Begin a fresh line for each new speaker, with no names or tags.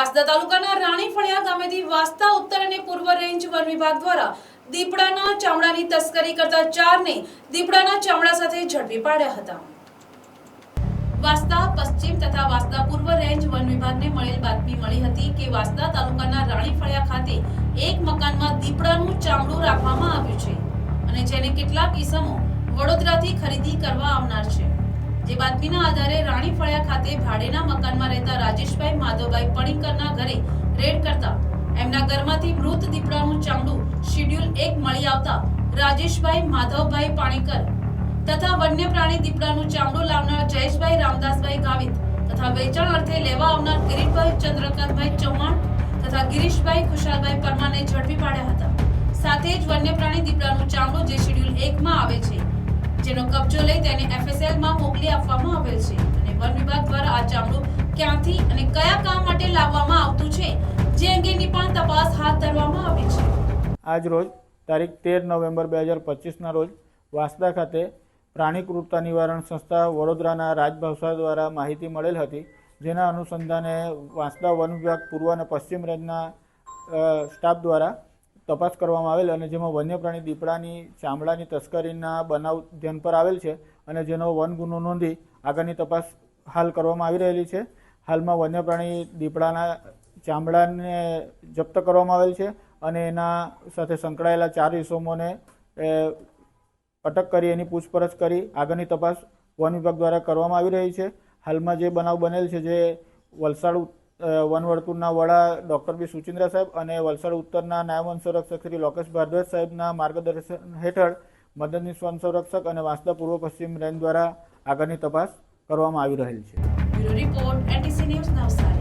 વાંસદા તાલુકાના રાણી ફળિયા ગામેથી વાસ્તા ઉત્તર અને પૂર્વ રેન્જ વન વિભાગ દ્વારા દીપડાના ચામડાની તસ્કરી કરતા ચારને દીપડાના ચામડા સાથે ઝડપી પાડ્યા હતા. વાસ્તા પશ્ચિમ તથા વાસ્તા પૂર્વ રેન્જ વન વિભાગને મળેલ બાતમી મળી હતી કે વાસ્તા તાલુકાના રાણી ફળિયા ખાતે એક મકાનમાં દીપડાનું ચામડું રાખવામાં આવ્યું છે અને જેને કેટલાક ઈસમો વડોદરાથી ખરીદી કરવા આવનાર છે. જે બાતમીના આધારે રાણી ફળિયા ખાતે ભાડેના મકાનમાં રહેતા રાજેશભાઈ માધવભાઈ પણીકરના ઘરે રેડ કરતા એમના ઘરમાંથી મૃત દીપડાનું ચામડું શેડ્યુલ એક મળી આવતા રાજેશભાઈ માધવભાઈ પાણીકર તથા વન્ય પ્રાણી દીપડાનું ચામડું લાવનાર જયેશભાઈ રામદાસભાઈ ગાવિત તથા વેચાણ અર્થે લેવા આવનાર કિરીટભાઈ ચંદ્રકાંતભાઈ ચૌહાણ તથા ગિરીશભાઈ ખુશાલભાઈ પરમારને ઝડપી પાડ્યા હતા. સાથે જ વન્ય પ્રાણી દીપડાનું ચામડું જે શેડ્યુલ એકમાં આવે છે જેનો કબજો લઈ તેને FSL માં મોકલી આપવામાં આવેલ છે. અને વન વિભાગ દ્વારા આ ચામડું ક્યાંથી અને કયા કામ માટે લાવવામાં આવતું છે, જે અંગેની પણ તપાસ હાથ ધરવામાં આવી છે.
આજ રોજ, તારીખ તેર નવેમ્બર બે હજાર પચીસના રોજ, વાંસદા ખાતે પ્રાણી ક્રૂરતા નિવારણ સંસ્થા વડોદરાના રાજભાષા દ્વારા માહિતી મળેલ હતી, જેના અનુસંધાને વાંસદા વન વિભાગ પૂર્વ અને પશ્ચિમ રેન્જના સ્ટાફ દ્વારા તપાસ કરવામાં આવેલ અને જેમાં વન્ય પ્રાણી દીપડાની, ચામડાની તસ્કરીના બનાવ ધ્યાન પર આવેલ છે અને જેનો વન ગુનો નોંધી આગળની તપાસ હાલ કરવામાં આવી રહેલી છે. હાલમાં વન્ય પ્રાણી દીપડાના ચામડાને જપ્ત કરવામાં આવેલ છે અને એના સાથે સંકળાયેલા ચાર ઇસમોને અટક કરી એની પૂછપરછ કરી આગળની તપાસ વન વિભાગ દ્વારા કરવામાં આવી રહી છે. હાલમાં જે બનાવ બનેલ છે જે વલસાડ વન વર્તુળના વડા ડૉક્ટર બી સુચિન્દ્રા સાહેબ અને વલસાડ ઉત્તરના નાયબ વન શ્રી લોકેશ ભારદ્વાજ સાહેબના માર્ગદર્શન હેઠળ મદદનીશ વન સંરક્ષક અને વાંસદા પૂર્વ પશ્ચિમ રેન્જ દ્વારા આગળની તપાસ કરવામાં આવી રહેલ છે.
Report ATC news Navsari.